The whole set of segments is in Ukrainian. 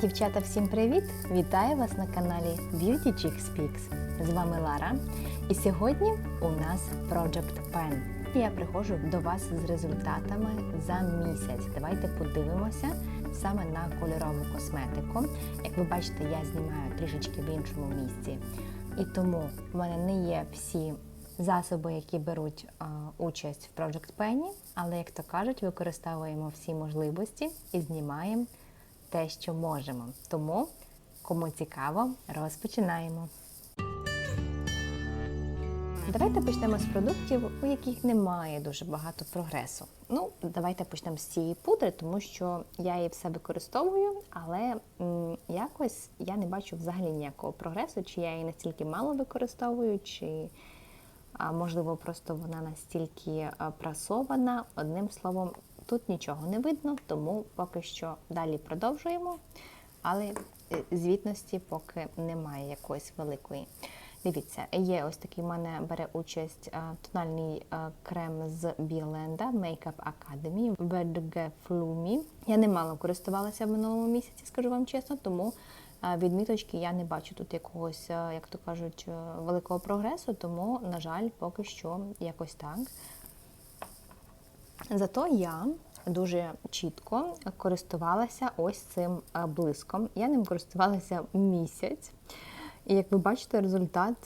Дівчата, всім привіт! Вітаю вас на каналі Beauty Chick Speaks. З вами Лара. І сьогодні у нас Project Pen. Я приходжу до вас з результатами за місяць. Давайте подивимося саме на кольорову косметику. Як ви бачите, я знімаю трішечки в іншому місці. І тому в мене не є всі засоби, які беруть а, участь в Project Pen, але, як то кажуть, використовуємо всі можливості і знімаємо те, що можемо. Тому, кому цікаво, розпочинаємо. Давайте почнемо з продуктів, у яких немає дуже багато прогресу. Ну, давайте почнемо з цієї пудри, тому що я її все використовую, але м, якось я не бачу взагалі ніякого прогресу, чи я її настільки мало використовую, чи а, можливо просто вона настільки прасована. Одним словом, тут нічого не видно, тому поки що далі продовжуємо. Але е, звітності поки немає якоїсь великої. Дивіться, є ось такий в мене бере участь а, тональний а, крем з Біоленда Makeup Academy VG Flumi. Я не мало користувалася в минулому місяці, скажу вам чесно, тому відміточки я не бачу тут якогось, як то кажуть, великого прогресу, тому, на жаль, поки що якось так. Зато я дуже чітко користувалася ось цим блиском. Я ним користувалася місяць. І як ви бачите, результат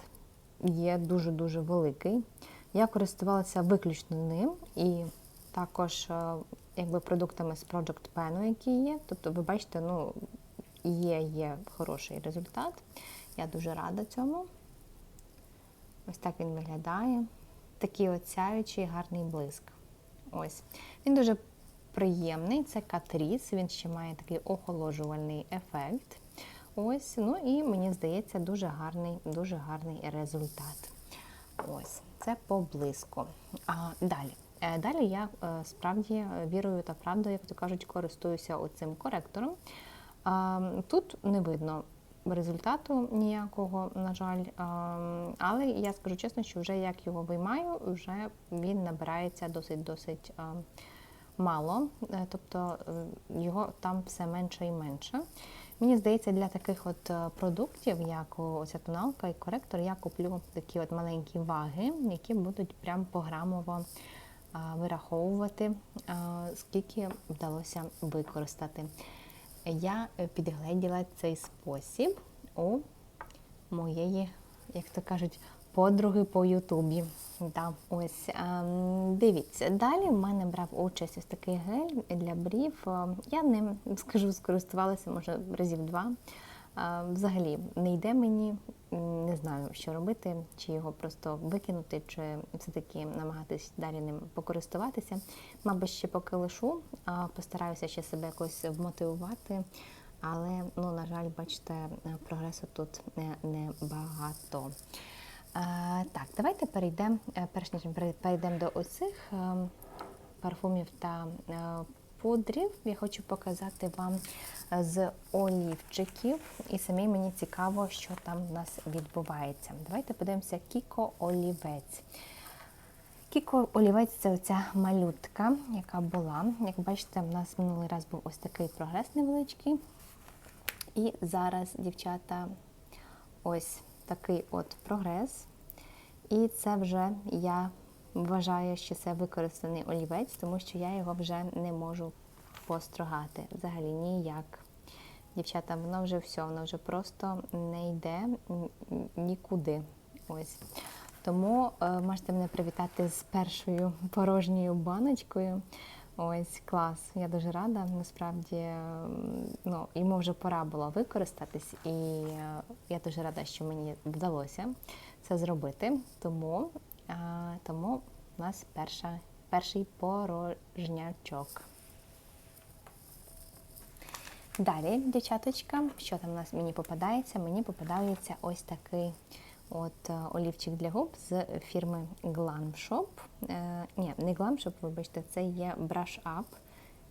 є дуже-дуже великий. Я користувалася виключно ним і також е, якби продуктами з Project Pen, які є. Тобто, ви бачите, ну, є, є хороший результат. Я дуже рада цьому. Ось так він виглядає. Такий от сяючий гарний блиск. Ось. Він дуже приємний, це катріс, він ще має такий охолоджувальний ефект. Ось, ну і мені здається, дуже гарний, дуже гарний результат. Ось, це по. А, далі. Е, Далі я е, справді вірою та правдою, як то кажуть, користуюся оцим коректором. Тут не видно результату ніякого, на жаль. Але я скажу чесно, що вже як його виймаю, вже він набирається досить-досить мало. Е, Тобто е, його там все менше і менше. Мені здається, для таких от е, продуктів, як оця тоналка і коректор, я куплю такі от маленькі ваги, які будуть прям пограмово вираховувати, скільки вдалося використати. Я е, підгледіла цей спосіб у моєї, як то кажуть, подруги по Ютубі. Да, ось ем, дивіться. Далі в мене брав участь ось такий гель для брів. Е, Я ним скажу, скористувалася може разів два. Взагалі не йде мені, не знаю, що робити, чи його просто викинути, чи все-таки намагатись далі ним покористуватися. Мабуть, ще поки лишу, постараюся ще себе якось вмотивувати. Але, ну, на жаль, бачите, прогресу тут не, не. Так, давайте перейдемо, е, перш ніж перейдемо до оцих е, парфумів та е, пудрів. Я хочу показати вам е, з олівчиків, і самі мені цікаво, що там у нас відбувається. Давайте подивимося Кіко Олівець. Кіко олівець це оця малютка, яка була. Як бачите, у нас минулий раз був ось такий прогрес невеличкий. І зараз, дівчата, ось такий от прогрес. І це вже я вважаю, що це використаний олівець, тому що я його вже не можу построгати. Взагалі ніяк. Дівчата, воно вже все, воно вже просто не йде нікуди. Ось. Тому е, можете мене привітати з першою порожньою баночкою. Ось клас. Я дуже рада. Насправді ну, йому вже пора було використатись, і е, я дуже рада, що мені вдалося це зробити. Тому, е, тому у нас перша, перший порожнячок. Далі, дівчаточка, що там у нас мені попадається? Мені попадається ось такий от е, олівчик для губ з фірми Glam Shop. Е, ні, не Glam Shop, вибачте, це є Brush Up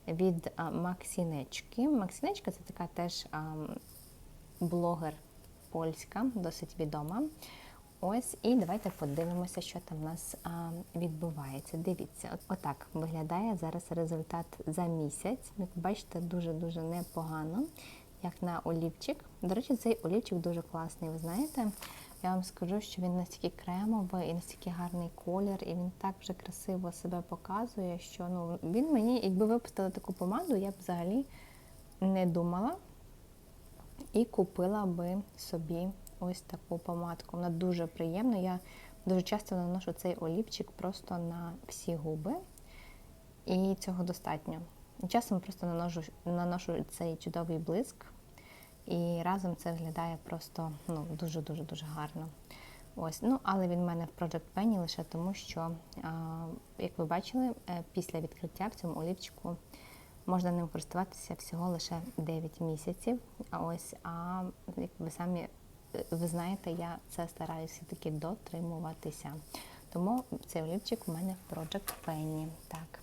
від е, Максінечки. Максінечка це така теж блогер польська, досить відома. Ось, і давайте подивимося, що там у нас а, відбувається. Дивіться, отак виглядає зараз результат за місяць. Як бачите, дуже-дуже непогано. як на олівчик. До речі, цей олівчик дуже класний, ви знаєте. Я вам скажу, що він настільки кремовий і настільки гарний колір, і він так вже красиво себе показує, що ну, він мені, якби випустили таку помаду, я б взагалі не думала і купила би собі ось таку помадку. Вона дуже приємна. Я дуже часто наношу цей олівчик просто на всі губи, і цього достатньо. Часом просто наношу, наношу цей чудовий блиск, і разом це виглядає просто ну, дуже-дуже дуже гарно. Ось, ну, Але він в мене в Project Penny лише тому, що, як ви бачили, е, після відкриття в цьому олівчику можна ним користуватися всього лише 9 місяців. А ось, а як ви самі ви знаєте, я це стараюся таки дотримуватися. Тому цей олівчик у мене в Project Penny. Так.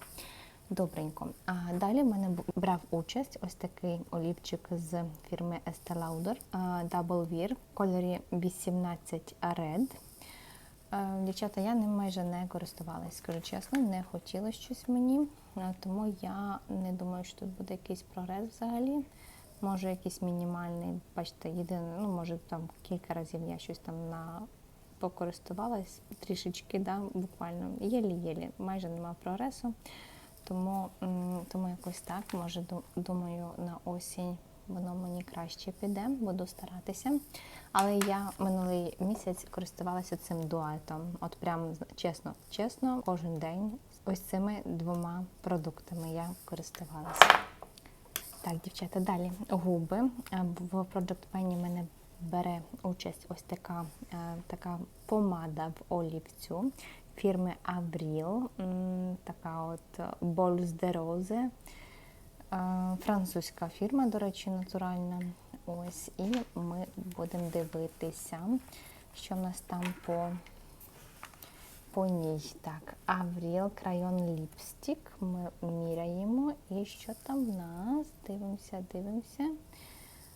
Добренько. А далі в мене брав участь ось такий олівчик з фірми Estee Lauder Double Wear в кольорі 18 Red. Дівчата, я ним майже не користувалась, скажу чесно, не хотілося щось мені, тому я не думаю, що тут буде якийсь прогрес взагалі. Може, якийсь мінімальний, бачите, єдине, ну, може, там кілька разів я щось там на покористувалась трішечки, да, буквально єлі-єлі, майже немає прогресу. Тому тому якось так, може, думаю, на осінь воно мені краще піде, буду старатися. Але я минулий місяць користувалася цим дуетом. От прям чесно, чесно, кожен день ось цими двома продуктами я користувалася. Так, дівчата, далі губи. В Project Penny мене бере участь ось така, е, така помада в олівцю фірми Avril, така от Bols de Rose, французька фірма, до речі, натуральна. Ось, І ми будемо дивитися, що в нас там по по ній. Так, Avril Crayon Lipstick. Ми міряємо. І що там в нас? Дивимося, дивимося.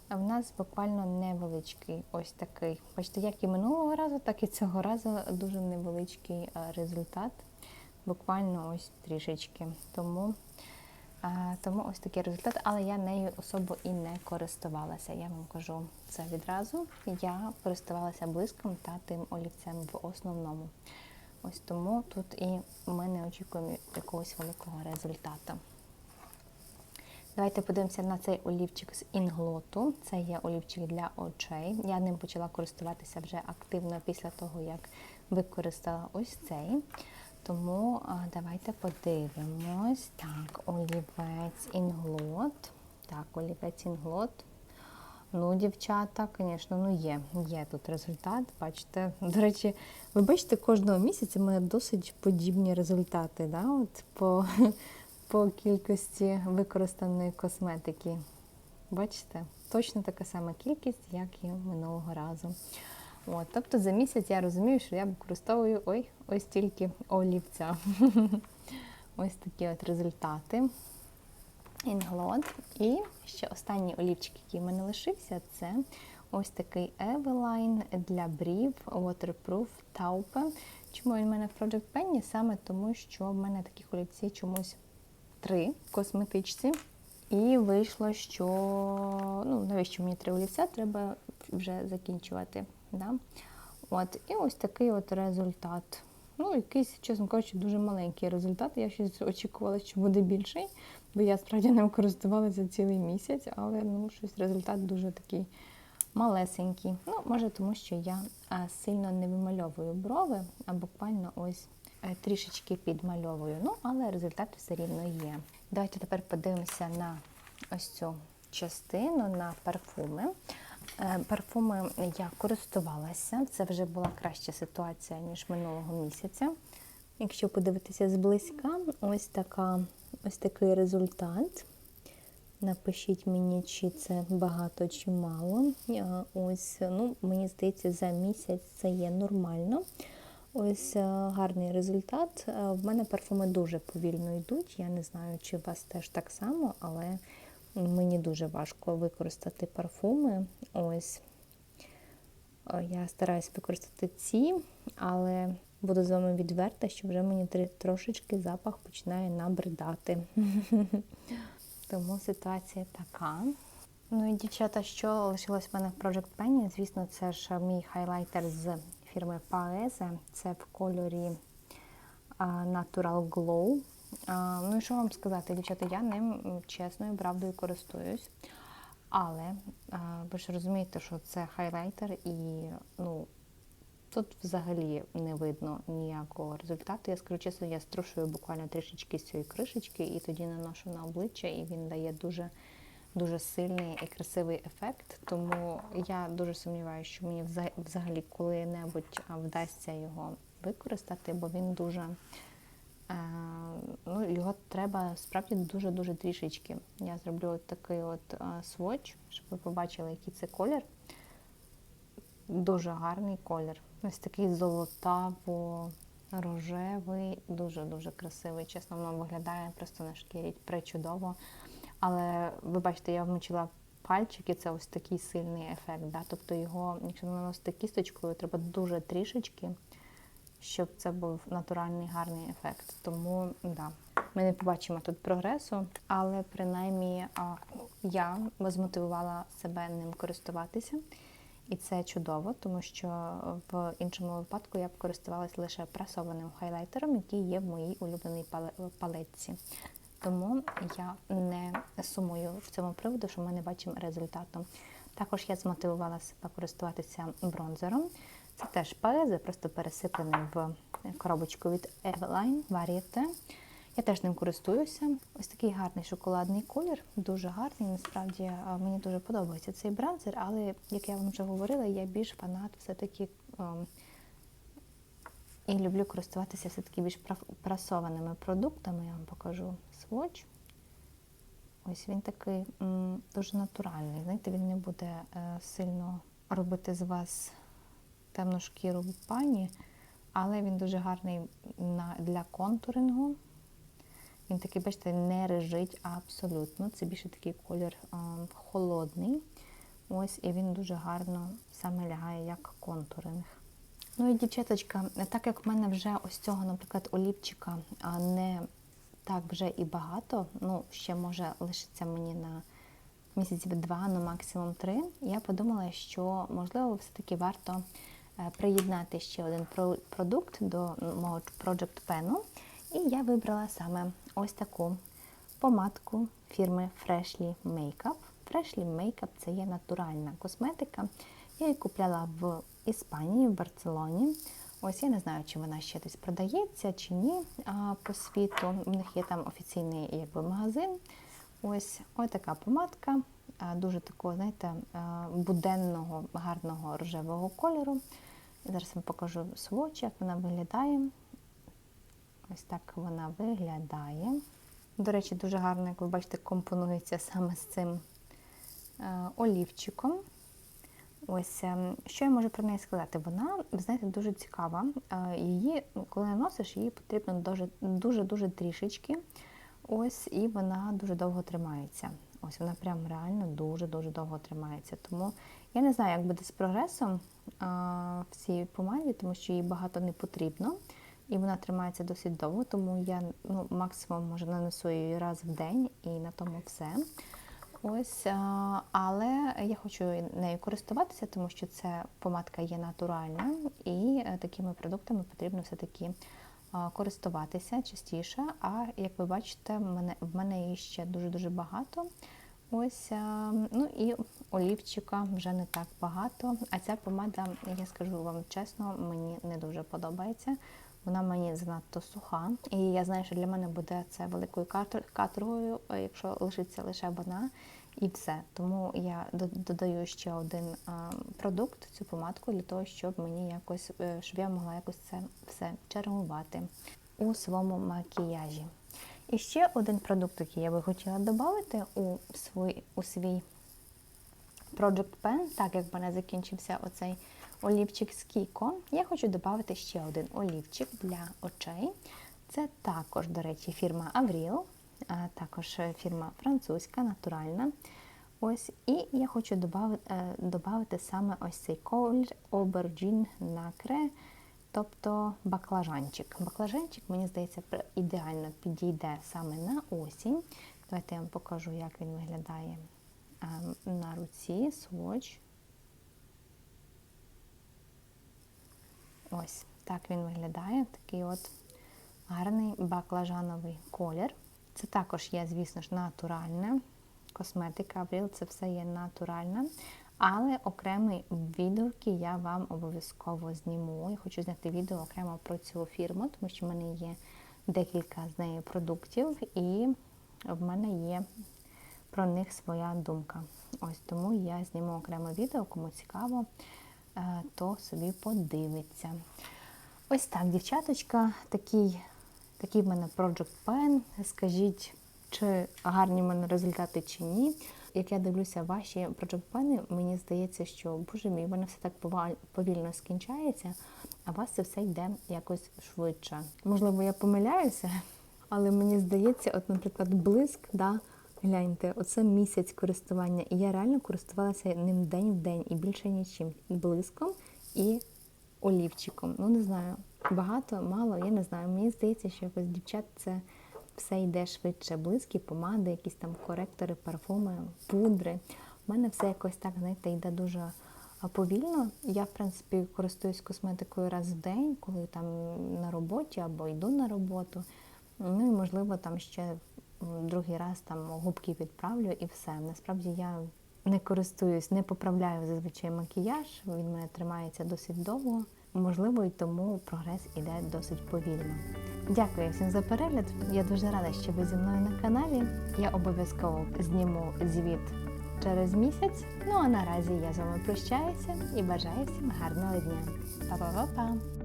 А в нас буквально невеличкий ось такий. Бачите, як і минулого разу, так і цього разу дуже невеличкий е, результат. Буквально ось трішечки. Тому е, тому ось такий результат, але я нею особо і не користувалася. Я вам кажу це відразу. Я користувалася блиском та тим олівцем в основному. Ось тому тут і ми не очікуємо якогось великого результату. Давайте подивимося на цей олівчик з інглоту. Це є олівчик для очей. Я ним почала користуватися вже активно після того, як використала ось цей. Тому давайте подивимось. Так, олівець інглот. Так, олівець інглот. Ну, дівчата, звісно, ну є. Є тут результат. Бачите, до речі, ви бачите, кожного місяця мене досить подібні результати. Да? От по по кількості використаної косметики. Бачите? Точно така сама кількість, як і минулого разу. От, Тобто за місяць я розумію, що я використовую ой, ось тільки олівця. ось такі от результати. Інглот. І ще останній олівчик, який в мене лишився, це ось такий Eveline для брів Waterproof Taupe. Чому він в мене в Project Penny? Саме тому, що в мене такі олівці чомусь три косметичці. І вийшло, що ну, навіщо мені три олівця, треба вже закінчувати. Да? От, І ось такий от результат. Ну, якийсь, чесно кажучи, дуже маленький результат. Я щось очікувала, що буде більший, бо я справді не користувалася цілий місяць, але ну, щось результат дуже такий малесенький. Ну, може, тому що я сильно не вимальовую брови, а буквально ось Е, трішечки підмальовую, ну, але результат все рівно є. Давайте тепер подивимося на ось цю частину, на парфуми. Е, парфуми я користувалася, це вже була краща ситуація, ніж минулого місяця. Якщо подивитися зблизька, ось така, ось такий результат. Напишіть мені, чи це багато чи мало. Ось, ну, Мені здається, за місяць це є нормально. Ось е, гарний результат. Е, в мене парфуми дуже повільно йдуть. Я не знаю, чи у вас теж так само, але мені дуже важко використати парфуми. Ось е, я стараюся використати ці, але буду з вами відверта, що вже мені трошечки запах починає набридати. Тому ситуація така. Ну і дівчата, що лишилось в мене в Project Penny, звісно, це ж мій хайлайтер з фірми Paese. Це в кольорі Natural Glow. Ну і що вам сказати, дівчата, я ним чесною правдою користуюсь. Але ви ж розумієте, що це хайлайтер і ну, тут взагалі не видно ніякого результату. Я скажу чесно, я струшую буквально трішечки з цієї кришечки і тоді наношу на обличчя, і він дає дуже дуже сильний і красивий ефект. Тому я дуже сумніваюся, що мені взагалі коли-небудь вдасться його використати, бо він дуже. Е, ну, його треба справді дуже-дуже трішечки. Я зроблю от такий от е, сводч, щоб ви побачили, який це колір. Дуже гарний колір. Ось такий золотаво-рожевий, дуже-дуже красивий. Чесно, воно виглядає просто на шкірі причудово. Але ви бачите, я вмочила пальчики, це ось такий сильний ефект. Да? Тобто його, якщо наносити кісточкою, треба дуже трішечки, щоб це був натуральний гарний ефект. Тому да, ми не побачимо тут прогресу, але принаймні я змотивувала себе ним користуватися. І це чудово, тому що в іншому випадку я б користувалася лише пресованим хайлайтером, який є в моїй улюбленій пале- палетці. Тому я не сумую в цьому приводу, що ми не бачимо результату. Також я змотивувала себе користуватися бронзером. Це теж паезе, просто пересипаний в коробочку від Eveline Varieté. Я теж ним користуюся. Ось такий гарний шоколадний колір, дуже гарний. Насправді мені дуже подобається цей бронзер, але як я вам вже говорила, я більш фанат все-таки ем, і люблю користуватися все-таки більш прасованими продуктами. Я вам покажу сводч. Ось він такий м, дуже натуральний. Знаєте, він не буде е, сильно робити з вас темну шкіру пані, але він дуже гарний на, для контурингу. Він такий, бачите, не режить абсолютно. Це більше такий колір а, холодний. Ось, і він дуже гарно саме лягає як контуринг. Ну і дівчаточка, так як в мене вже ось цього, наприклад, олівчика не так вже і багато, ну, ще може лишиться мені на місяців два, ну максимум три, я подумала, що можливо все-таки варто е, приєднати ще один продукт до мого Project Pen. І я вибрала саме ось таку помадку фірми Freshly Makeup. Freshly Makeup це є натуральна косметика. Я її купляла в Іспанії, в Барселоні. Ось я не знаю, чи вона ще десь продається чи ні по світу. У них є там офіційний якби, магазин. Ось ось така помадка, дуже такого, знаєте, буденного, гарного рожевого кольору. Зараз вам покажу сводч, як вона виглядає. Ось так вона виглядає. До речі, дуже гарно, як ви бачите, компонується саме з цим е, олівчиком. Ось, е, що я можу про неї сказати? Вона, знаєте, дуже цікава. Е, Її, ну, коли наносиш, її потрібно дуже- дуже-дуже трішечки. Ось, і вона дуже довго тримається. Ось вона прям реально дуже-дуже довго тримається. Тому я не знаю, як буде з прогресом а, в цій помаді, тому що їй багато не потрібно. І вона тримається досить довго, тому я ну, максимум може нанесу її раз в день і на тому все. Ось, але я хочу нею користуватися, тому що це помадка є натуральна, і е, такими продуктами потрібно все-таки користуватися частіше. А як ви бачите, в мене, її ще дуже-дуже багато. Ось, ну і олівчика вже не так багато. А ця помада, я скажу вам чесно, мені не дуже подобається. Вона мені занадто суха. І я знаю, що для мене буде це великою катор- каторгою, е, якщо лишиться лише вона і все. Тому я додаю ще один продукт, цю помадку, для того, щоб мені якось, е, щоб я могла якось це все чергувати у своєму макіяжі. І ще один продукт, який я би хотіла додати у свій, у свій Project Pen, так як в мене закінчився оцей олівчик з Kiko, я хочу додати ще один олівчик для очей. Це також, до речі, фірма Avril, а також фірма французька, натуральна. Ось, і я хочу додати саме ось цей колір Aubergine Nacre, тобто баклажанчик. Баклажанчик, мені здається, ідеально підійде саме на осінь. Давайте я вам покажу, як він виглядає ем, на руці сводч. Ось так він виглядає. Такий от гарний баклажановий колір. Це також є, звісно ж, натуральне. Косметика Avril, це все є натуральне. Але окремі відгуки я вам обов'язково зніму. Я хочу зняти відео окремо про цю фірму, тому що в мене є декілька з неї продуктів, і в мене є про них своя думка. Ось тому я зніму окреме відео, кому цікаво, то собі подивиться. Ось так, дівчаточка, такий, такий в мене Project Pen. Скажіть, чи гарні в мене результати, чи ні. Як я дивлюся ваші Project Pen, мені здається, що, боже мій, воно все так повільно скінчається, а у вас це все йде якось швидше. Можливо, я помиляюся, але мені здається, от, наприклад, блиск, да, гляньте, оце місяць користування, і я реально користувалася ним день в день і більше нічим. Блиском, і олівчиком. Ну, не знаю, багато, мало, я не знаю. Мені здається, що якось дівчат це все йде швидше. Блиски, помади, якісь там коректори, парфуми, пудри. У мене все якось так, знаєте, йде дуже повільно. Я, в принципі, користуюсь косметикою раз в день, коли там на роботі або йду на роботу. Ну і можливо там ще другий раз там губки підправлю і все. Насправді я не користуюсь, не поправляю зазвичай макіяж. Він мене тримається досить довго. Можливо, і тому прогрес іде досить повільно. Дякую всім за перегляд. Я дуже рада, що ви зі мною на каналі. Я обов'язково зніму звіт через місяць. Ну а наразі я з вами прощаюся і бажаю всім гарного дня. Па-па-па-па!